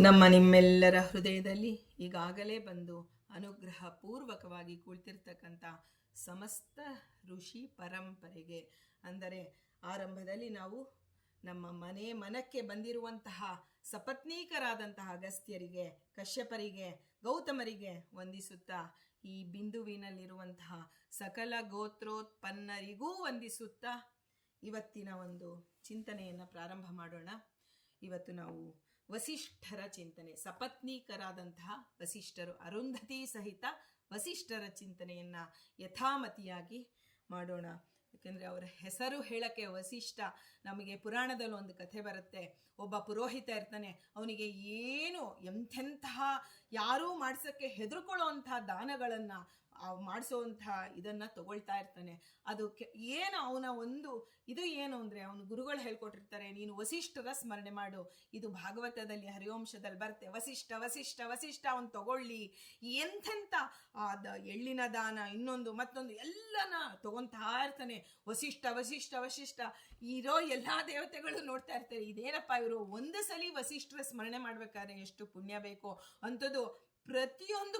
ನಮ್ಮ ನಿಮ್ಮೆಲ್ಲರ ಹೃದಯದಲ್ಲಿ ಈಗಾಗಲೇ ಬಂದು ಅನುಗ್ರಹ ಪೂರ್ವಕವಾಗಿ ಕುಳಿತಿರ್ತಕ್ಕಂಥ ಸಮಸ್ತ ಋಷಿ ಪರಂಪರೆಗೆ, ಅಂದರೆ ಆರಂಭದಲ್ಲಿ ನಾವು ನಮ್ಮ ಮನೆ ಮನಕ್ಕೆ ಬಂದಿರುವಂತಹ ಸಪತ್ನೀಕರಾದಂತಹ ಅಗಸ್ತ್ಯರಿಗೆ, ಕಶ್ಯಪರಿಗೆ, ಗೌತಮರಿಗೆ ವಂದಿಸುತ್ತಾ ಈ ಬಿಂದುವಿನಲ್ಲಿರುವಂತಹ ಸಕಲ ಗೋತ್ರೋತ್ಪನ್ನರಿಗೂ ವಂದಿಸುತ್ತಾ ಇವತ್ತಿನ ಒಂದು ಚಿಂತನೆಯನ್ನು ಪ್ರಾರಂಭ ಮಾಡೋಣ. ಇವತ್ತು ನಾವು ವಸಿಷ್ಠರ ಚಿಂತನೆ. ಸಪತ್ನೀಕರಾದಂತಹ ವಸಿಷ್ಠರು ಅರುಂಧತಿ ಸಹಿತ ವಸಿಷ್ಠರ ಚಿಂತನೆಯನ್ನ ಯಥಾಮತಿಯಾಗಿ ಮಾಡೋಣ. ಯಾಕೆಂದ್ರೆ ಅವರ ಹೆಸರು ಹೇಳಕ್ಕೆ ವಸಿಷ್ಠ ನಮಗೆ ಪುರಾಣದಲ್ಲಿ ಒಂದು ಕಥೆ ಬರುತ್ತೆ. ಒಬ್ಬ ಪುರೋಹಿತ ಇರ್ತಾನೆ, ಅವನಿಗೆ ಏನು, ಎಂಥೆಂತಹ ಯಾರೂ ಮಾಡಿಸೋಕ್ಕೆ ಹೆದರ್ಕೊಳ್ಳೋವಂಥ ದಾನಗಳನ್ನ ಮಾಡಿಸೋವಂಥ ಇದನ್ನ ತಗೊಳ್ತಾ ಇರ್ತಾನೆ. ಅದು ಏನು ಅವನ ಒಂದು, ಇದು ಏನು ಅಂದರೆ ಅವನು ಗುರುಗಳು ಹೇಳ್ಕೊಟ್ಟಿರ್ತಾರೆ, ನೀನು ವಸಿಷ್ಠರ ಸ್ಮರಣೆ ಮಾಡು. ಇದು ಭಾಗವತದಲ್ಲಿ ಹರಿವಂಶದಲ್ಲಿ ಬರುತ್ತೆ, ವಸಿಷ್ಠ ವಸಿಷ್ಠ ವಸಿಷ್ಠ, ಅವನು ತಗೊಳ್ಳಿ. ಎಂಥೆಂಥ ಎಳ್ಳಿನ ದಾನ, ಇನ್ನೊಂದು, ಮತ್ತೊಂದು, ಎಲ್ಲನ ತಗೊತಾ ಇರ್ತಾನೆ. ವಸಿಷ್ಠ ವಸಿಷ್ಠ ವಸಿಷ್ಠ, ಇರೋ ಎಲ್ಲಾ ದೇವತೆಗಳು ನೋಡ್ತಾ ಇರ್ತಾರೆ, ಇದೇನಪ್ಪ ಇವರು ಒಂದು ಸಲಿ ವಸಿಷ್ಠರ ಸ್ಮರಣೆ ಮಾಡ್ಬೇಕಾದ್ರೆ ಎಷ್ಟು ಪುಣ್ಯ ಬೇಕು ಅಂಥದ್ದು ಪ್ರತಿಯೊಂದು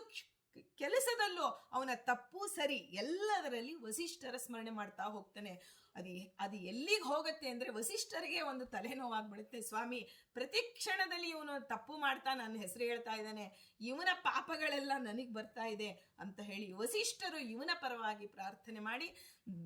ಕೆಲಸದಲ್ಲೂ ಅವನ ತಪ್ಪು ಸರಿ ಎಲ್ಲದರಲ್ಲಿ ವಸಿಷ್ಠರ ಸ್ಮರಣೆ ಮಾಡ್ತಾ ಹೋಗ್ತಾನೆ. ಅದು ಅದು ಎಲ್ಲಿಗೆ ಹೋಗುತ್ತೆ ಅಂದ್ರೆ ವಸಿಷ್ಠರಿಗೆ ಒಂದು ತಲೆನೋವಾಗ್ಬಿಡುತ್ತೆ. ಸ್ವಾಮಿ, ಪ್ರತಿ ಕ್ಷಣದಲ್ಲಿ ಇವನು ತಪ್ಪು ಮಾಡ್ತಾ ನನ್ನ ಹೆಸರು ಹೇಳ್ತಾ ಇದ್ದಾನೆ. ಇವನ ಪಾಪಗಳೆಲ್ಲ ನನಗೆ ಬರ್ತಾ ಇದೆ ಅಂತ ಹೇಳಿ ವಸಿಷ್ಠರು ಇವನ ಪರವಾಗಿ ಪ್ರಾರ್ಥನೆ ಮಾಡಿ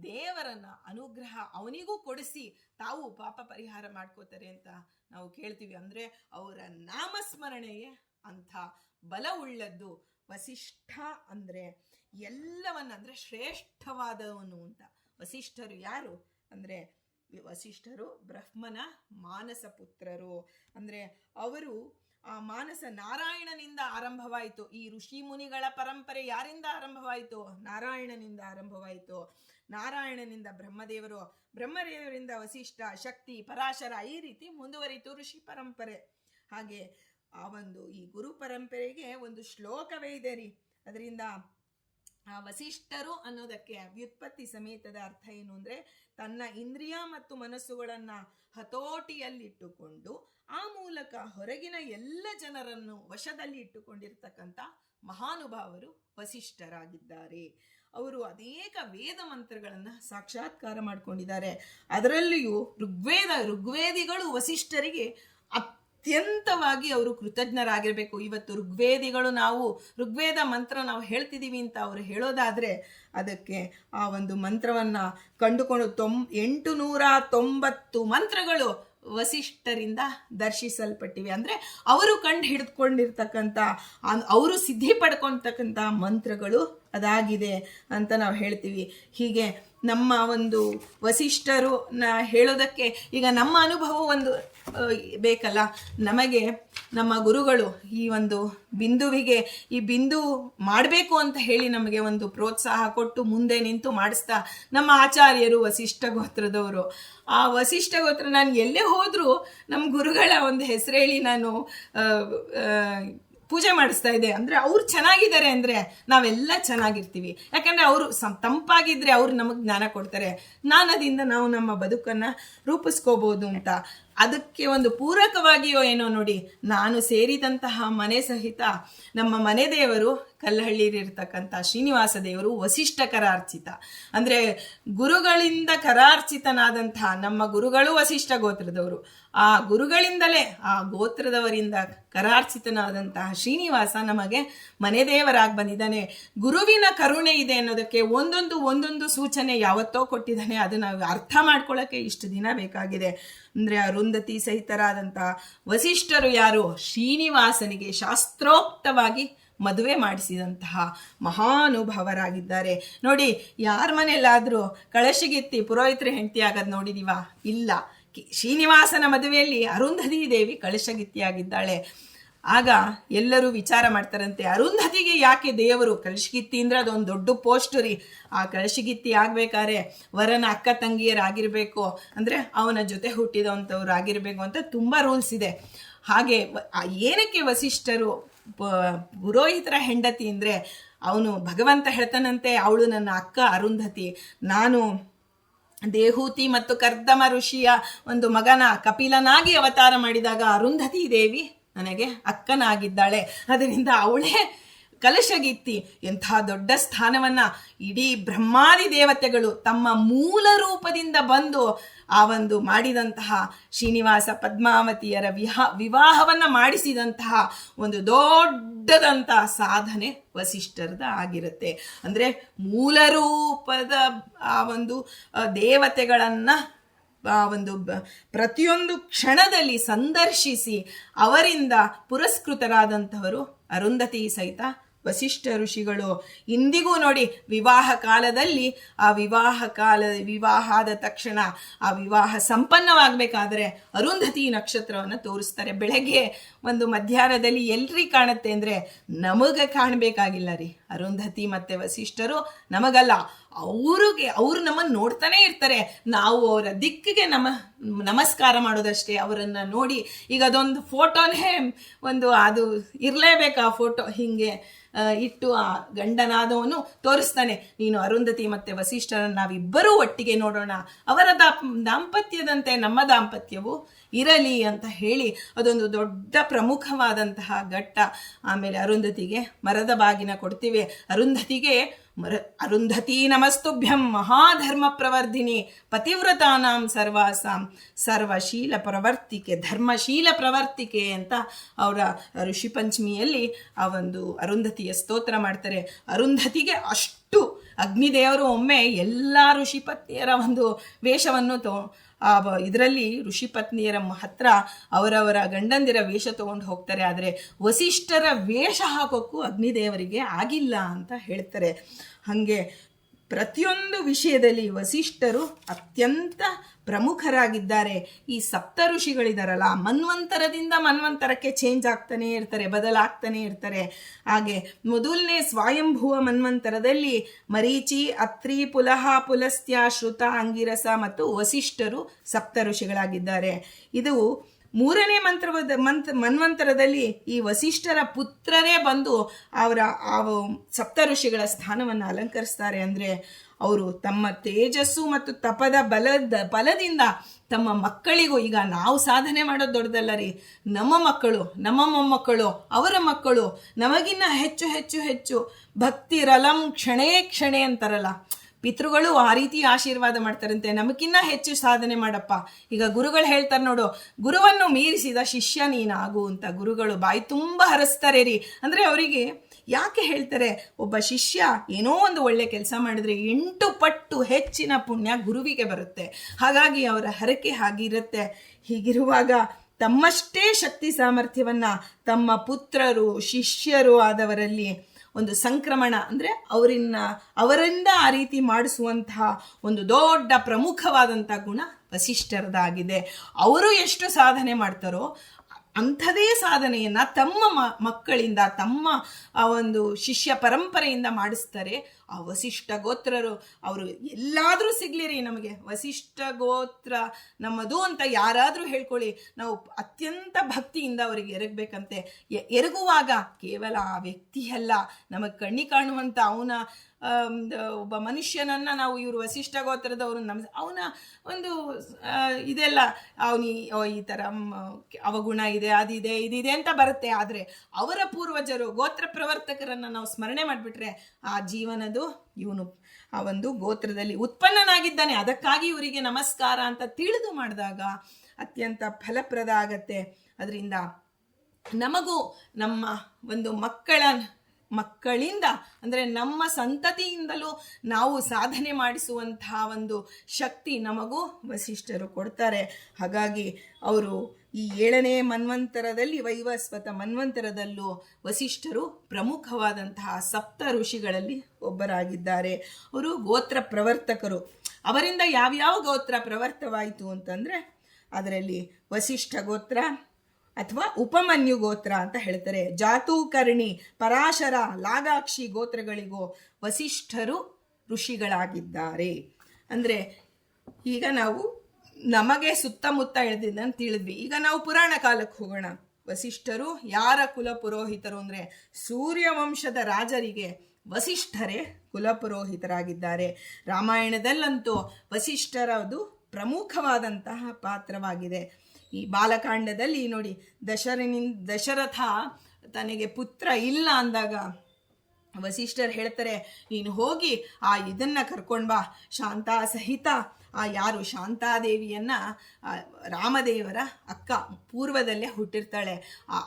ದೇವರನ್ನ ಅನುಗ್ರಹ ಅವನಿಗೂ ಕೊಡಿಸಿ ತಾವು ಪಾಪ ಪರಿಹಾರ ಮಾಡ್ಕೋತಾರೆ ಅಂತ ನಾವು ಕೇಳ್ತೀವಿ ಅಂದ್ರೆ ಅವರ ನಾಮಸ್ಮರಣೆಯೇ ಅಂಥ ಬಲವುಳ್ಳದ್ದು ವಸಿಷ್ಠ ಅಂದ್ರೆ ಎಲ್ಲವನ್ನ ಅಂದ್ರೆ ಶ್ರೇಷ್ಠವಾದವನು ಅಂತ. ವಸಿಷ್ಠರು ಯಾರು? ಅಂದ್ರೆ ವಸಿಷ್ಠರು ಬ್ರಹ್ಮನ ಮಾನಸ ಪುತ್ರರು. ಅಂದ್ರೆ ಅವರು ಆ ಮಾನಸ ನಾರಾಯಣನಿಂದ ಆರಂಭವಾಯಿತು. ಈ ಋಷಿ ಮುನಿಗಳ ಪರಂಪರೆ ಯಾರಿಂದ ಆರಂಭವಾಯಿತು? ನಾರಾಯಣನಿಂದ ಆರಂಭವಾಯಿತು. ನಾರಾಯಣನಿಂದ ಬ್ರಹ್ಮದೇವರು, ಬ್ರಹ್ಮದೇವರಿಂದ ವಸಿಷ್ಠ, ಶಕ್ತಿ, ಪರಾಶರ ಈ ರೀತಿ ಮುಂದುವರಿತು ಋಷಿ ಪರಂಪರೆ. ಹಾಗೆ ಆ ಒಂದು ಈ ಗುರು ಪರಂಪರೆಗೆ ಒಂದು ಶ್ಲೋಕವೇ ಇದೆ ರೀ. ಅದರಿಂದ ಆ ವಸಿಷ್ಠರು ಅನ್ನೋದಕ್ಕೆ ವ್ಯುತ್ಪತ್ತಿ ಸಮೇತದ ಅರ್ಥ ಏನು ಅಂದ್ರೆ, ತನ್ನ ಇಂದ್ರಿಯ ಮತ್ತು ಮನಸ್ಸುಗಳನ್ನ ಹತೋಟಿಯಲ್ಲಿಟ್ಟುಕೊಂಡು, ಆ ಮೂಲಕ ಹೊರಗಿನ ಎಲ್ಲ ಜನರನ್ನು ವಶದಲ್ಲಿ ಇಟ್ಟುಕೊಂಡಿರ್ತಕ್ಕಂಥ ಮಹಾನುಭಾವರು ವಸಿಷ್ಠರಾಗಿದ್ದಾರೆ. ಅವರು ಅನೇಕ ವೇದ ಮಂತ್ರಗಳನ್ನು ಸಾಕ್ಷಾತ್ಕಾರ ಮಾಡಿಕೊಂಡಿದ್ದಾರೆ. ಅದರಲ್ಲಿಯೂ ಋಗ್ವೇದ, ಋಗ್ವೇದಿಗಳು ವಸಿಷ್ಠರಿಗೆ ಅತ್ಯಂತವಾಗಿ ಅವರು ಕೃತಜ್ಞರಾಗಿರಬೇಕು. ಇವತ್ತು ಋಗ್ವೇದಿಗಳು ನಾವು, ಋಗ್ವೇದ ಮಂತ್ರ ನಾವು ಹೇಳ್ತಿದ್ದೀವಿ ಅಂತ ಅವರು ಹೇಳೋದಾದರೆ ಅದಕ್ಕೆ ಆ ಒಂದು ಮಂತ್ರವನ್ನು ಕಂಡುಕೊಂಡು ತೊಂ ಎಂಟು ನೂರ ತೊಂಬತ್ತು ಮಂತ್ರಗಳು ವಸಿಷ್ಠರಿಂದ ದರ್ಶಿಸಲ್ಪಟ್ಟಿವೆ. ಅಂದರೆ ಅವರು ಕಂಡು ಹಿಡಿದುಕೊಂಡಿರ್ತಕ್ಕಂಥ ಅವರು ಸಿದ್ಧಿ ಪಡ್ಕೊತಕ್ಕಂಥ ಮಂತ್ರಗಳು ಅದಾಗಿದೆ ಅಂತ ನಾವು ಹೇಳ್ತೀವಿ. ಹೀಗೆ ನಮ್ಮ ಒಂದು ವಸಿಷ್ಠರು ನ ಹೇಳೋದಕ್ಕೆ ಈಗ ನಮ್ಮ ಅನುಭವ ಒಂದು ಬೇಕಲ್ಲ? ನಮಗೆ ನಮ್ಮ ಗುರುಗಳು ಈ ಒಂದು ಬಿಂದುವಿಗೆ ಈ ಬಿಂದು ಮಾಡಬೇಕು ಅಂತ ಹೇಳಿ ನಮಗೆ ಒಂದು ಪ್ರೋತ್ಸಾಹ ಕೊಟ್ಟು ಮುಂದೆ ನಿಂತು ಮಾಡಿಸ್ತಾ ನಮ್ಮ ಆಚಾರ್ಯರು, ವಸಿಷ್ಠ ಗೋತ್ರದವರು. ಆ ವಸಿಷ್ಠ ಗೋತ್ರ ನಾನು ಎಲ್ಲೇ ಹೋದರೂ ನಮ್ಮ ಗುರುಗಳ ಒಂದು ಹೆಸರು ಹೇಳಿ ನಾನು ಪೂಜೆ ಮಾಡಿಸ್ತಾ ಇದೆ ಅಂದ್ರೆ ಅವ್ರು ಚೆನ್ನಾಗಿದ್ದಾರೆ ಅಂದ್ರೆ ನಾವೆಲ್ಲ ಚೆನ್ನಾಗಿರ್ತೀವಿ. ಯಾಕಂದ್ರೆ ಅವರು ತಂಪಾಗಿದ್ರೆ ಅವ್ರು ನಮಗೆ ಜ್ಞಾನ ಕೊಡ್ತಾರೆ. ಜ್ಞಾನದಿಂದ ನಾವು ನಮ್ಮ ಬದುಕನ್ನ ರೂಪಿಸ್ಕೋಬಹುದು ಅಂತ. ಅದಕ್ಕೆ ಒಂದು ಪೂರಕವಾಗಿಯೋ ಏನೋ ನೋಡಿ, ನಾನು ಸೇರಿದಂತಹ ಮನೆ ಸಹಿತ ನಮ್ಮ ಮನೆ ದೇವರು ಕಲ್ಲಹಳ್ಳಿಲಿರ್ತಕ್ಕಂಥ ಶ್ರೀನಿವಾಸ ದೇವರು ವಸಿಷ್ಠ ಕರಾರ್ಚಿತ. ಅಂದ್ರೆ ಗುರುಗಳಿಂದ ಕರಾರ್ಚಿತನಾದಂತಹ ನಮ್ಮ ಗುರುಗಳು ವಸಿಷ್ಠ ಗೋತ್ರದವರು. ಆ ಗುರುಗಳಿಂದಲೇ ಆ ಗೋತ್ರದವರಿಂದ ಕರಾರ್ಚಿತನಾದಂತಹ ಶ್ರೀನಿವಾಸ ನಮಗೆ ಮನೆ ದೇವರಾಗಿ ಬಂದಿದ್ದಾನೆ. ಗುರುವಿನ ಕರುಣೆ ಇದೆ ಅನ್ನೋದಕ್ಕೆ ಒಂದೊಂದು ಒಂದೊಂದು ಸೂಚನೆ ಯಾವತ್ತೋ ಕೊಟ್ಟಿದ್ದಾನೆ. ಅದನ್ನ ಅರ್ಥ ಮಾಡ್ಕೊಳ್ಳೋಕ್ಕೆ ಇಷ್ಟು ದಿನ ಬೇಕಾಗಿದೆ. ಅಂದ್ರೆ ಅರುಂಧತಿ ಸಹಿತರಾದಂತಹ ವಸಿಷ್ಠರು ಯಾರು? ಶ್ರೀನಿವಾಸನಿಗೆ ಶಾಸ್ತ್ರೋಕ್ತವಾಗಿ ಮದುವೆ ಮಾಡಿಸಿದಂತಹ ಮಹಾನುಭಾವರಾಗಿದ್ದಾರೆ. ನೋಡಿ, ಯಾರ ಮನೆಯಲ್ಲಾದರೂ ಕಳಶಿಗೆತ್ತಿ ಪುರೋಹಿತರು ಹೆಂಡತಿ ಆಗೋದು ನೋಡಿದೀವ? ಇಲ್ಲ. ಶ್ರೀನಿವಾಸನ ಮದುವೆಯಲ್ಲಿ ಅರುಂಧತಿ ದೇವಿ ಕಳಶಗಿತ್ತಿಯಾಗಿದ್ದಾಳೆ. ಆಗ ಎಲ್ಲರೂ ವಿಚಾರ ಮಾಡ್ತಾರಂತೆ, ಅರುಂಧತಿಗೆ ಯಾಕೆ ದೇವರು ಕಳಶಗಿತ್ತಿ ಅಂದ್ರೆ ಅದೊಂದು ದೊಡ್ಡ ಪೋಸ್ಟ್ ರೀ. ಆ ಕಳಶಗಿತ್ತಿ ಆಗ್ಬೇಕಾದ್ರೆ ವರನ ಅಕ್ಕ ತಂಗಿಯರಾಗಿರ್ಬೇಕು. ಅಂದ್ರೆ ಅವನ ಜೊತೆ ಹುಟ್ಟಿದಂಥವ್ರು ಆಗಿರ್ಬೇಕು ಅಂತ ತುಂಬಾ ರೂಲ್ಸ್ ಇದೆ. ಹಾಗೆ ಏನಕ್ಕೆ ವಸಿಷ್ಠರು ಪುರೋಹಿತರ ಹೆಂಡತಿ ಅಂದರೆ ಅವನು ಭಗವಂತ ಹೇಳ್ತಾನಂತೆ, ಅವಳು ನನ್ನ ಅಕ್ಕ ಅರುಂಧತಿ. ನಾನು ದೇಹೂತಿ ಮತ್ತು ಕರ್ದಮ ಋಷಿಯ ಒಂದು ಮಗನ ಕಪಿಲನಾಗಿ ಅವತಾರ ಮಾಡಿದಾಗ ಅರುಂಧತಿ ದೇವಿ ನನಗೆ ಅಕ್ಕನಾಗಿದ್ದಾಳೆ. ಅದರಿಂದ ಅವಳೇ ಕಲಶಗಿತ್ತಿ ಎಂಥ ದೊಡ್ಡ ಸ್ಥಾನವನ್ನ ಇಡೀ ಬ್ರಹ್ಮಾದಿ ದೇವತೆಗಳು ತಮ್ಮ ಮೂಲ ರೂಪದಿಂದ ಬಂದು ಆ ಒಂದು ಮಾಡಿದಂತಹ ಶ್ರೀನಿವಾಸ ಪದ್ಮಾವತಿಯರ ವಿಹಾ, ವಿವಾಹವನ್ನ ಮಾಡಿಸಿದಂತಹ ಒಂದು ದೊಡ್ಡದಂತಹ ಸಾಧನೆ ವಸಿಷ್ಠರದ ಆಗಿರುತ್ತೆ. ಅಂದ್ರೆ ಮೂಲ ರೂಪದ ಆ ಒಂದು ದೇವತೆಗಳನ್ನ ಆ ಒಂದು ಪ್ರತಿಯೊಂದು ಕ್ಷಣದಲ್ಲಿ ಸಂದರ್ಶಿಸಿ ಅವರಿಂದ ಪುರಸ್ಕೃತರಾದಂಥವರು ಅರುಂಧತಿ ಸಹಿತ ವಸಿಷ್ಠ ಋಷಿಗಳು ಇಂದಿಗೂ ನೋಡಿ ವಿವಾಹ ಕಾಲದಲ್ಲಿ ಆ ವಿವಾಹ ಕಾಲ, ವಿವಾಹ ಆದ ತಕ್ಷಣ ಆ ವಿವಾಹ ಸಂಪನ್ನವಾಗಬೇಕಾದ್ರೆ ಅರುಂಧತಿ ನಕ್ಷತ್ರವನ್ನು ತೋರಿಸ್ತಾರೆ. ಬೆಳಗ್ಗೆ ಒಂದು ಮಧ್ಯಾಹ್ನದಲ್ಲಿ ಎಲ್ರಿ ಕಾಣುತ್ತೆ ಅಂದರೆ ನಮಗೆ ಕಾಣಬೇಕಾಗಿಲ್ಲ ರೀ. ಅರುಂಧತಿ ಮತ್ತೆ ವಸಿಷ್ಠರು ನಮಗಲ್ಲ, ಅವ್ರಿಗೆ ಅವರು ನಮ್ಮನ್ನು ನೋಡ್ತಾನೆ ಇರ್ತಾರೆ. ನಾವು ಅವರ ದಿಕ್ಕಿಗೆ ನಮ, ನಮಸ್ಕಾರ ಮಾಡೋದಷ್ಟೇ, ಅವರನ್ನು ನೋಡಿ ಈಗ ಅದೊಂದು ಫೋಟೋನೇ ಒಂದು ಅದು ಇರಲೇಬೇಕು ಆ ಫೋಟೋ. ಹೀಗೆ ಇಟ್ಟು ಆ ಗಂಡನಾದವನು ತೋರಿಸ್ತಾನೆ, ನೀನು ಅರುಂಧತಿ ಮತ್ತೆ ವಸಿಷ್ಠರನ್ನು ನಾವಿಬ್ಬರೂ ಒಟ್ಟಿಗೆ ನೋಡೋಣ. ಅವರ ದಾಪ್, ದಾಂಪತ್ಯದಂತೆ ನಮ್ಮ ದಾಂಪತ್ಯವು ಇರಲಿ ಅಂತ ಹೇಳಿ ಅದೊಂದು ದೊಡ್ಡ ಪ್ರಮುಖವಾದಂತಹ ಘಟ್ಟ. ಆಮೇಲೆ ಅರುಂಧತಿಗೆ ಮರದ ಬಾಗಿನ ಕೊಡ್ತೀವಿ. ಅರುಂಧತಿಗೆ ಮರ ಅರುಂಧತಿ ನಮಸ್ತುಭ್ಯಂ ಮಹಾಧರ್ಮ ಪ್ರವರ್ಧಿನಿ ಪತಿವ್ರತಾನಾಂ ಸರ್ವಾಸಾಂ. ಸರ್ವಶೀಲ ಪ್ರವರ್ತಿಕೆ, ಧರ್ಮಶೀಲ ಪ್ರವರ್ತಿಕೆ ಅಂತ ಅವರ ಋಷಿ ಪಂಚಮಿಯಲ್ಲಿ ಆ ಒಂದು ಅರುಂಧತಿಯ ಸ್ತೋತ್ರ ಮಾಡ್ತಾರೆ. ಅರುಂಧತಿಗೆ ಅಷ್ಟು ಅಗ್ನಿದೇವರು ಒಮ್ಮೆ ಎಲ್ಲ ಋಷಿಪತ್ನಿಯರ ಒಂದು ವೇಷವನ್ನು ತೊ ಆ ಇದರಲ್ಲಿ ಋಷಿ ಪತ್ನಿಯರ ಹತ್ರ ಅವರವರ ಗಂಡಂದಿರ ವೇಷ ತಗೊಂಡು ಹೋಗ್ತಾರೆ. ಆದರೆ ವಸಿಷ್ಠರ ವೇಷ ಹಾಕೋಕ್ಕೂ ಅಗ್ನಿದೇವರಿಗೆ ಆಗಿಲ್ಲ ಅಂತ ಹೇಳ್ತಾರೆ. ಹಾಗೆ ಪ್ರತಿಯೊಂದು ವಿಷಯದಲ್ಲಿ ವಸಿಷ್ಠರು ಅತ್ಯಂತ ಪ್ರಮುಖರಾಗಿದ್ದಾರೆ. ಈ ಸಪ್ತ ಋಷಿಗಳಿದಾರಲ್ಲ, ಮನ್ವಂತರದಿಂದ ಮನ್ವಂತರಕ್ಕೆ ಚೇಂಜ್ ಆಗ್ತಾನೆ ಇರ್ತಾರೆ, ಬದಲಾಗ್ತಾನೆ ಇರ್ತಾರೆ. ಹಾಗೆ ಮೊದಲನೇ ಸ್ವಯಂಭುವ ಮನ್ವಂತರದಲ್ಲಿ ಮರೀಚಿ, ಅತ್ರಿ, ಪುಲಹ, ಪುಲಸ್ತ್ಯ, ಶ್ರುತ, ಅಂಗಿರಸ ಮತ್ತು ವಸಿಷ್ಠರು ಸಪ್ತ ಋಷಿಗಳಾಗಿದ್ದಾರೆ. ಇದು ಮೂರನೇ ಮಂತ್ರವದ ಮಂತ್ ಮನ್ವಂತರದಲ್ಲಿ ಈ ವಸಿಷ್ಠರ ಪುತ್ರರೇ ಬಂದು ಅವರ ಆ ಸಪ್ತ ಋಷಿಗಳ ಸ್ಥಾನವನ್ನು ಅಲಂಕರಿಸ್ತಾರೆ ಅಂದರೆ ಅವರು ತಮ್ಮ ತೇಜಸ್ಸು ಮತ್ತು ತಪದ ಬಲದ, ಬಲದಿಂದ ತಮ್ಮ ಮಕ್ಕಳಿಗೂ ಈಗ ನಾವು ಸಾಧನೆ ಮಾಡೋದು ದೊಡ್ಡದಲ್ಲ ರೀ. ನಮ್ಮ ಮಕ್ಕಳು, ನಮ್ಮ ಮೊಮ್ಮಕ್ಕಳು, ಅವರ ಮಕ್ಕಳು ನಮಗಿನ್ನ ಹೆಚ್ಚು ಹೆಚ್ಚು ಹೆಚ್ಚು ಭಕ್ತಿರಲಂ ಕ್ಷಣೇ ಕ್ಷಣೇ ಕ್ಷಣೆ ಅಂತಾರಲ್ಲ. ಪಿತೃಗಳು ಆ ರೀತಿ ಆಶೀರ್ವಾದ ಮಾಡ್ತಾರಂತೆ. ನಮಗಿನ್ನ ಹೆಚ್ಚು ಸಾಧನೆ ಮಾಡಪ್ಪ. ಈಗ ಗುರುಗಳು ಹೇಳ್ತಾರೆ ನೋಡು, ಗುರುವನ್ನು ಮೀರಿಸಿದ ಶಿಷ್ಯ ನೀನಾಗು ಅಂತ ಗುರುಗಳು ಬಾಯಿ ತುಂಬ ಹರಿಸ್ತಾರೆ ರೀ ಅಂದರೆ ಅವರಿಗೆ ಯಾಕೆ ಹೇಳ್ತಾರೆ, ಒಬ್ಬ ಶಿಷ್ಯ ಏನೋ ಒಂದು ಒಳ್ಳೆ ಕೆಲಸ ಮಾಡಿದ್ರೆ ಎಂಟು ಪಟ್ಟು ಹೆಚ್ಚಿನ ಪುಣ್ಯ ಗುರುವಿಗೆ ಬರುತ್ತೆ. ಹಾಗಾಗಿ ಅವರ ಹರಕೆ ಹಾಗಿರುತ್ತೆ. ಹೀಗಿರುವಾಗ ತಮ್ಮಷ್ಟೇ ಶಕ್ತಿ ಸಾಮರ್ಥ್ಯವನ್ನು ತಮ್ಮ ಪುತ್ರರು, ಶಿಷ್ಯರು ಆದವರಲ್ಲಿ ಒಂದು ಸಂಕ್ರಮಣ ಅಂದರೆ ಅವರನ್ನ, ಅವರಿಂದ ಆ ರೀತಿ ಮಾಡಿಸುವಂತಹ ಒಂದು ದೊಡ್ಡ ಪ್ರಮುಖವಾದಂಥ ಗುಣ ವಸಿಷ್ಠರದಾಗಿದೆ. ಅವರು ಎಷ್ಟು ಸಾಧನೆ ಮಾಡ್ತಾರೋ ಅಂಥದೇ ಸಾಧನೆಯನ್ನು ತಮ್ಮ ಮಕ್ಕಳಿಂದ ತಮ್ಮ ಆ ಒಂದು ಶಿಷ್ಯ ಪರಂಪರೆಯಿಂದ ಮಾಡಿಸ್ತಾರೆ. ಆ ವಸಿಷ್ಠ ಗೋತ್ರರು, ಅವರು ಎಲ್ಲಾದರೂ ಸಿಗ್ಲಿರಿ ನಮಗೆ. ವಸಿಷ್ಠ ಗೋತ್ರ ನಮ್ಮದು ಅಂತ ಯಾರಾದರೂ ಹೇಳ್ಕೊಳ್ಳಿ. ನಾವು ಅತ್ಯಂತ ಭಕ್ತಿಯಿಂದ ಅವರಿಗೆ ಎರಗಬೇಕಂತೆ. ಎರಗುವಾಗ ಕೇವಲ ಆ ವ್ಯಕ್ತಿ ಅಲ್ಲ ನಮಗೆ ಕಣ್ಣಿ ಕಾಣುವಂಥ ಅವನ ಒಬ್ಬ ಮನುಷ್ಯನನ್ನು ನಾವು ಇವರು ವಸಿಷ್ಠ ಗೋತ್ರದವರು ನಮ್ಮ ಅವನ ಒಂದು ಇದೆಲ್ಲ. ಅವನಿ ಈ ಥರ ಅವಗುಣ ಇದೆ, ಅದಿದೆ, ಇದಿದೆ ಅಂತ ಬರುತ್ತೆ. ಆದರೆ ಅವರ ಪೂರ್ವಜರು, ಗೋತ್ರ ಪ್ರವರ್ತಕರನ್ನು ನಾವು ಸ್ಮರಣೆ ಮಾಡಿಬಿಟ್ರೆ ಆ ಜೀವನದು ಇವನು, ಆ ಒಂದು ಗೋತ್ರದಲ್ಲಿ ಉತ್ಪನ್ನನಾಗಿದ್ದಾನೆ. ಅದಕ್ಕಾಗಿ ಇವರಿಗೆ ನಮಸ್ಕಾರ ಅಂತ ತಿಳಿದು ಮಾಡಿದಾಗ ಅತ್ಯಂತ ಫಲಪ್ರದ ಆಗತ್ತೆ. ಅದರಿಂದ ನಮಗೂ ನಮ್ಮ ಒಂದು ಮಕ್ಕಳ, ಮಕ್ಕಳಿಂದ, ಅಂದರೆ ನಮ್ಮ ಸಂತತಿಯಿಂದಲೂ ನಾವು ಸಾಧನೆ ಮಾಡಿಸುವಂತಹ ಒಂದು ಶಕ್ತಿ ನಮಗೂ ವಸಿಷ್ಠರು ಕೊಡ್ತಾರೆ. ಹಾಗಾಗಿ ಅವರು ಈ ಏಳನೇ ಮನ್ವಂತರದಲ್ಲಿ ವೈವಸ್ವತ ಮನ್ವಂತರದಲ್ಲೂ ವಸಿಷ್ಠರು ಪ್ರಮುಖವಾದಂತಹ ಸಪ್ತ ಋಷಿಗಳಲ್ಲಿ ಒಬ್ಬರಾಗಿದ್ದಾರೆ. ಅವರು ಗೋತ್ರ ಪ್ರವರ್ತಕರು. ಅವರಿಂದ ಯಾವ್ಯಾವ ಗೋತ್ರ ಪ್ರವರ್ತವಾಯಿತು ಅಂತಂದರೆ, ಅದರಲ್ಲಿ ವಸಿಷ್ಠ ಗೋತ್ರ ಅಥವಾ ಉಪಮನ್ಯು ಗೋತ್ರ ಅಂತ ಹೇಳ್ತಾರೆ. ಜಾತೂಕರ್ಣಿ, ಪರಾಶರ, ಲಾಗಾಕ್ಷಿ ಗೋತ್ರಗಳಿಗೂ ವಸಿಷ್ಠರು ಋಷಿಗಳಾಗಿದ್ದಾರೆ. ಅಂದರೆ ಈಗ ನಾವು ನಮಗೆ ಸುತ್ತಮುತ್ತ ಅಂತ ತಿಳಿದ್ವಿ. ಈಗ ನಾವು ಪುರಾಣ ಕಾಲಕ್ಕೆ ಹೋಗೋಣ. ವಸಿಷ್ಠರು ಯಾರ ಕುಲ ಪುರೋಹಿತರು ಅಂದರೆ ಸೂರ್ಯವಂಶದ ರಾಜರಿಗೆ ವಸಿಷ್ಠರೇ ಕುಲಪುರೋಹಿತರಾಗಿದ್ದಾರೆ ರಾಮಾಯಣದಲ್ಲಂತೂ ವಸಿಷ್ಠರದು ಪ್ರಮುಖವಾದಂತಹ ಪಾತ್ರವಾಗಿದೆ. ಈ ಬಾಲಕಾಂಡದಲ್ಲಿ ನೋಡಿ ದಶರನಿನ್ ದಶರಥ ತನಗೆ ಪುತ್ರ ಇಲ್ಲ ಅಂದಾಗ ವಸಿಷ್ಠರು ಹೇಳ್ತಾರೆ, ನೀನು ಹೋಗಿ ಆ ಇದನ್ನ ಕರ್ಕೊಂಡ್ ಬಾ. ಶಾಂತಾ ಸಹಿತ ಆ ಯಾರು ಶಾಂತಾದೇವಿಯನ್ನ ರಾಮದೇವರ ಅಕ್ಕ ಪೂರ್ವದಲ್ಲೇ ಹುಟ್ಟಿರ್ತಾಳೆ.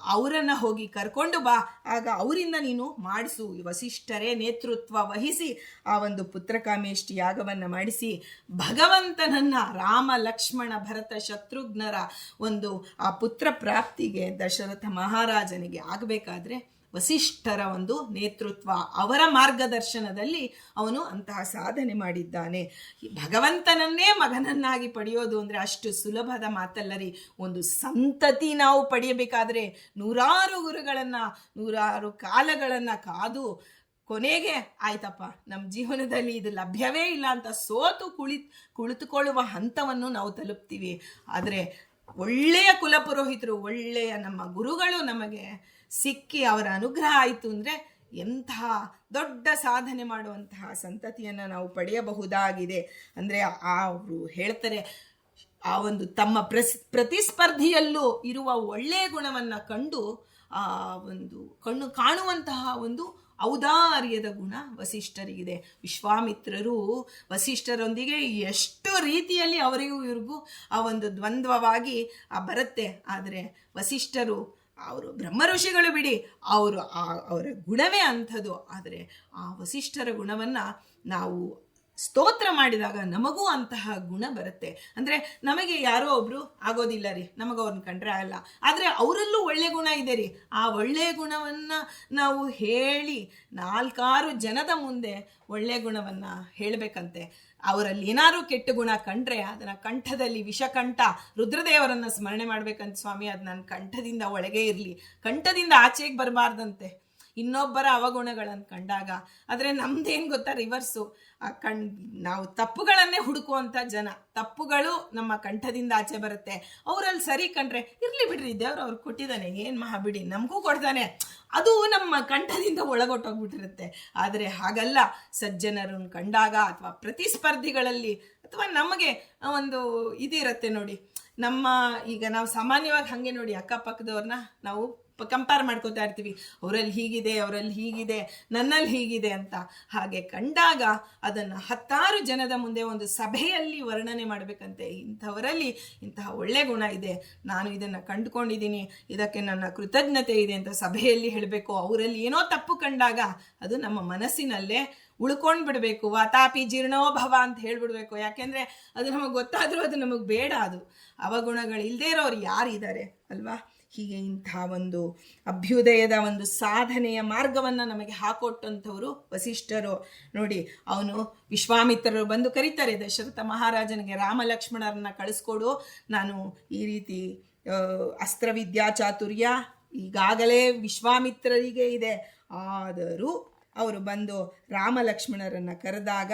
ಅವರನ್ನ ಹೋಗಿ ಕರ್ಕೊಂಡು ಬಾ. ಆಗ ಅವರಿಂದ ನೀನು ಮಾಡಿಸು. ವಸಿಷ್ಠರೇ ನೇತೃತ್ವ ವಹಿಸಿ ಆ ಒಂದು ಪುತ್ರಕಾಮೇಷ್ಟಿ ಯಾಗವನ್ನು ಮಾಡಿಸಿ. ಭಗವಂತನನ್ನ ರಾಮ ಲಕ್ಷ್ಮಣ ಭರತ ಶತ್ರುಘ್ನರ ಒಂದು ಆ ಪುತ್ರ ಪ್ರಾಪ್ತಿಗೆ ದಶರಥ ಮಹಾರಾಜನಿಗೆ ಆಗಬೇಕಾದ್ರೆ ವಸಿಷ್ಠರ ಒಂದು ನೇತೃತ್ವ ಅವರ ಮಾರ್ಗದರ್ಶನದಲ್ಲಿ ಅವನು ಅಂತಹ ಸಾಧನೆ ಮಾಡಿದ್ದಾನೆ. ಭಗವಂತನನ್ನೇ ಮಗನನ್ನಾಗಿ ಪಡೆಯೋದು ಅಂದರೆ ಅಷ್ಟು ಸುಲಭದ ಮಾತಲ್ಲರಿ. ಒಂದು ಸಂತತಿ ನಾವು ಪಡೆಯಬೇಕಾದ್ರೆ ನೂರಾರು ಗುರುಗಳನ್ನು, ನೂರಾರು ಕಾಲಗಳನ್ನು ಕಾದು ಕೊನೆಗೆ ಆಯ್ತಪ್ಪ ನಮ್ಮ ಜೀವನದಲ್ಲಿ ಇದು ಲಭ್ಯವೇ ಇಲ್ಲ ಅಂತ ಸೋತು ಕುಳಿತ್ ಕುಳಿತುಕೊಳ್ಳುವ ಹಂತವನ್ನು ನಾವು ತಲುಪ್ತೀವಿ. ಆದರೆ ಒಳ್ಳೆಯ ಕುಲಪುರೋಹಿತರು, ಒಳ್ಳೆಯ ನಮ್ಮ ಗುರುಗಳು ನಮಗೆ ಸಿಕ್ಕಿ ಅವರ ಅನುಗ್ರಹ ಆಯಿತು ಅಂದರೆ ಎಂತಹ ದೊಡ್ಡ ಸಾಧನೆ ಮಾಡುವಂತಹ ಸಂತತಿಯನ್ನು ನಾವು ಪಡೆಯಬಹುದಾಗಿದೆ. ಅಂದರೆ ಅವರು ಹೇಳ್ತಾರೆ, ಆ ಒಂದು ತಮ್ಮ ಪ್ರಸ್, ಪ್ರತಿಸ್ಪರ್ಧಿಯಲ್ಲೂ ಇರುವ ಒಳ್ಳೆಯ ಗುಣವನ್ನು ಕಂಡು, ಆ ಒಂದು ಕಣ್ಣು ಕಾಣುವಂತಹ ಒಂದು ಔದಾರ್ಯದ ಗುಣ ವಸಿಷ್ಠರಿಗಿದೆ. ವಿಶ್ವಾಮಿತ್ರರು ವಸಿಷ್ಠರೊಂದಿಗೆ ಎಷ್ಟು ರೀತಿಯಲ್ಲಿ ಅವರಿಗೂ ಇವ್ರಿಗೂ ಆ ಒಂದು ದ್ವಂದ್ವವಾಗಿ ಆ ಬರುತ್ತೆ. ಆದರೆ ವಸಿಷ್ಠರು ಅವರು ಬ್ರಹ್ಮ ಋಷಿಗಳು ಬಿಡಿ, ಅವರು ಆ, ಅವರ ಗುಣವೇ ಅಂಥದ್ದು. ಆದರೆ ಆ ವಸಿಷ್ಠರ ಗುಣವನ್ನು ನಾವು ಸ್ತೋತ್ರ ಮಾಡಿದಾಗ ನಮಗೂ ಅಂತಹ ಗುಣ ಬರುತ್ತೆ. ಅಂದರೆ ನಮಗೆ ಯಾರೋ ಒಬ್ರು, ಆಗೋದಿಲ್ಲ ರೀ ನಮಗೆ ಅವ್ರನ್ನ ಕಂಡ್ರೆ ಆಗಲ್ಲ. ಆದರೆ ಅವರಲ್ಲೂ ಒಳ್ಳೆ ಗುಣ ಇದೆ ರೀ. ಆ ಒಳ್ಳೆಯ ಗುಣವನ್ನು ನಾವು ಹೇಳಿ ನಾಲ್ಕಾರು ಜನದ ಮುಂದೆ ಒಳ್ಳೆ ಗುಣವನ್ನು ಹೇಳಬೇಕಂತೆ. ಅವರಲ್ಲಿ ಏನಾದರೂ ಕೆಟ್ಟ ಗುಣ ಕಂಡ್ರೆ ಅದನ್ನ ಕಂಠದಲ್ಲಿ ವಿಷಕಂಠ ರುದ್ರದೇವರನ್ನ ಸ್ಮರಣೆ ಮಾಡ್ಬೇಕಂತ ಸ್ವಾಮಿ, ಅದು ನನ್ನ ಕಂಠದಿಂದ ಒಳಗೆ ಇರಲಿ. ಕಂಠದಿಂದ ಆಚೆಗೆ ಬರಬಾರ್ದಂತೆ. ಇನ್ನೊಬ್ಬರ ಅವಗುಣಗಳನ್ನು ಕಂಡಾಗ, ಆದರೆ ನಮ್ದೇನು ಗೊತ್ತಾ ರಿವರ್ಸು ಆ ಕಣ್, ನಾವು ತಪ್ಪುಗಳನ್ನೇ ಹುಡುಕುವಂಥ ಜನ. ತಪ್ಪುಗಳು ನಮ್ಮ ಕಂಠದಿಂದ ಆಚೆ ಬರುತ್ತೆ. ಅವರಲ್ಲಿ ಸರಿ ಕಂಡ್ರೆ, ಇರಲಿ ಬಿಡ್ರಿ, ದೇವ್ರು ಅವ್ರು ಕೊಟ್ಟಿದ್ದಾನೆ, ಏನು ಮಹಾ ಬಿಡಿ ನಮಗೂ ಕೊಡ್ತಾನೆ. ಅದು ನಮ್ಮ ಕಂಠದಿಂದ ಒಳಗೊಟ್ಟೋಗ್ಬಿಟ್ಟಿರುತ್ತೆ. ಆದರೆ ಹಾಗಲ್ಲ. ಸಜ್ಜನರನ್ನು ಕಂಡಾಗ ಅಥವಾ ಪ್ರತಿಸ್ಪರ್ಧಿಗಳಲ್ಲಿ, ಅಥವಾ ನಮಗೆ ಒಂದು ಇದಿರುತ್ತೆ ನೋಡಿ. ನಮ್ಮ, ಈಗ ನಾವು ಸಾಮಾನ್ಯವಾಗಿ ಹಾಗೆ ನೋಡಿ ಅಕ್ಕಪಕ್ಕದವ್ರನ್ನ ನಾವು ಕಂಪೇರ್ ಮಾಡ್ಕೋತಾ ಇರ್ತೀವಿ. ಅವರಲ್ಲಿ ಹೀಗಿದೆ ಅವರಲ್ಲಿ ಹೀಗಿದೆ, ನನ್ನಲ್ಲಿ ಹೀಗಿದೆ ಅಂತ. ಹಾಗೆ ಕಂಡಾಗ ಅದನ್ನು ಹತ್ತಾರು ಜನದ ಮುಂದೆ ಒಂದು ಸಭೆಯಲ್ಲಿ ವರ್ಣನೆ ಮಾಡಬೇಕಂತೆ. ಇಂಥವರಲ್ಲಿ ಇಂತಹ ಒಳ್ಳೆ ಗುಣ ಇದೆ. ನಾನು ಇದನ್ನು ಕಂಡುಕೊಂಡಿದ್ದೀನಿ, ಇದಕ್ಕೆ ನನ್ನ ಕೃತಜ್ಞತೆ ಇದೆ ಅಂತ ಸಭೆಯಲ್ಲಿ ಹೇಳಬೇಕು. ಅವರಲ್ಲಿ ಏನೋ ತಪ್ಪು ಕಂಡಾಗ ಅದು ನಮ್ಮ ಮನಸ್ಸಿನಲ್ಲೇ ಉಳ್ಕೊಂಡು ಬಿಡಬೇಕು. ವಾತಾಪಿ ಜೀರ್ಣೋಭವ ಅಂತ ಹೇಳ್ಬಿಡ್ಬೇಕು. ಯಾಕೆಂದ್ರೆ ಅದು ನಮಗೆ ಗೊತ್ತಾದರೂ ಅದು ನಮಗೆ ಬೇಡ ಅದು. ಅವಗುಣಗಳು ಇಲ್ಲದೇ ಇರೋರು ಯಾರಿದ್ದಾರೆ? ಅಲ್ವಾ? ಹೀಗೆ ಇಂಥ ಒಂದು ಅಭ್ಯುದಯದ ಒಂದು ಸಾಧನೆಯ ಮಾರ್ಗವನ್ನು ನಮಗೆ ಹಾಕೊಟ್ಟಂಥವರು ವಸಿಷ್ಠರು. ನೋಡಿ, ಅವನು ವಿಶ್ವಾಮಿತ್ರರು ಬಂದು ಕರೀತಾರೆ, ದಶರಥ ಮಹಾರಾಜನಿಗೆ ರಾಮ ಲಕ್ಷ್ಮಣರನ್ನ ಕಳಿಸ್ಕೊಡು, ನಾನು ಈ ರೀತಿ ಅಸ್ತ್ರವಿದ್ಯಾ ಚಾತುರ್ಯ ಈಗಾಗಲೇ ವಿಶ್ವಾಮಿತ್ರರಿಗೆ ಇದೆ. ಆದರೂ ಅವರು ಬಂದು ರಾಮ ಲಕ್ಷ್ಮಣರನ್ನು ಕರೆದಾಗ